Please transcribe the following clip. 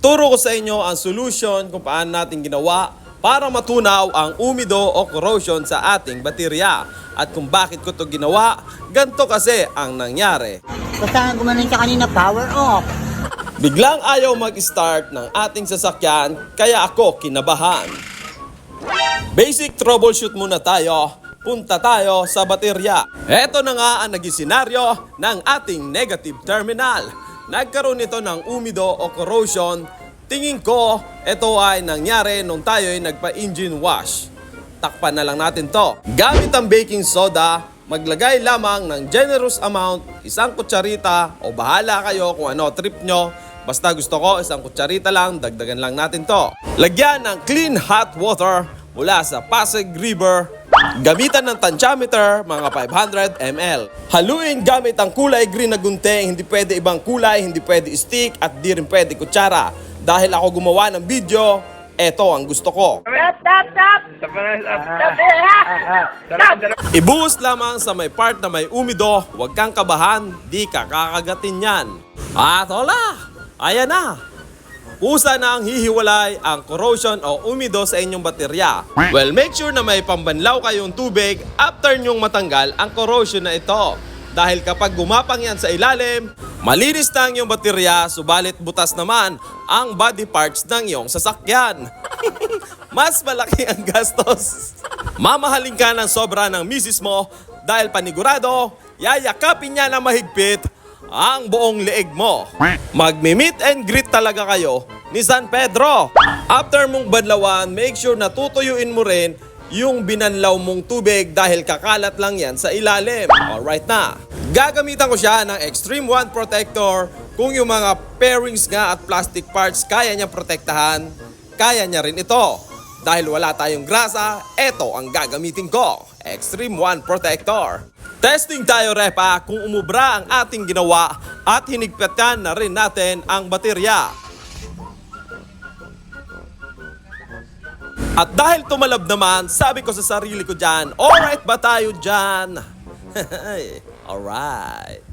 Turo ko sa inyo ang solution kung paano natin ginawa para matunaw ang umido o corrosion sa ating baterya. At kung bakit ko to ginawa, ganito kasi ang nangyari. Basta gumanon siya kanina, power off. Biglang ayaw mag-start ng ating sasakyan kaya ako kinabahan. Basic troubleshoot muna tayo. Punta tayo sa baterya. Ito na nga ang naging senaryo ng ating negative terminal. Nagkaroon ito ng umido o corrosion. Tingin ko, ito ay nangyari nung tayo ay nagpa-engine wash. Takpan na lang natin to. Gamit ang baking soda, maglagay lamang ng generous amount, isang kutsarita o bahala kayo kung ano trip nyo. Basta gusto ko, isang kutsarita lang, dagdagan lang natin to. Lagyan ng clean hot water mula sa Pasig River. Gamitan ng tensiometer, mga 500 ml. Haluin gamit ang kulay green na gunting, hindi pwede ibang kulay, hindi pwede stick at di rin pwede kutsara. Dahil ako gumawa ng video, eto ang gusto ko. Ibuhos lamang sa may part na may umido, huwag kang kabahan, di ka kakagatin yan. At hola, ayan na. Kusa na ang hihiwalay ang corrosion o umido sa inyong baterya. Well, make sure na may pambanlaw kayong tubig after nyong matanggal ang corrosion na ito. Dahil kapag gumapang yan sa ilalim, malinis na ang iyong baterya, subalit butas naman ang body parts ng iyong sasakyan. Mas malaki ang gastos. Mamahalin ka ng sobra ng misis mo dahil panigurado, yayakapin niya na mahigpit ang buong leeg mo. Magmi-meet and greet talaga kayo ni San Pedro. After mong badlawan, make sure na tutuyuin mo rin yung binanlaw mong tubig dahil kakalat lang yan sa ilalim. Alright na. Gagamitan ko siya ng Extreme One Protector kung yung mga pairings nga at plastic parts kaya niya protektahan, kaya niya rin ito. Dahil wala tayong grasa, eto ang gagamitin ko. Extreme One Protector. Testing tayo repa kung umubra ang ating ginawa at hinigpitan na rin natin ang baterya. At dahil tumalab naman, sabi ko sa sarili ko dyan, alright ba tayo dyan? alright.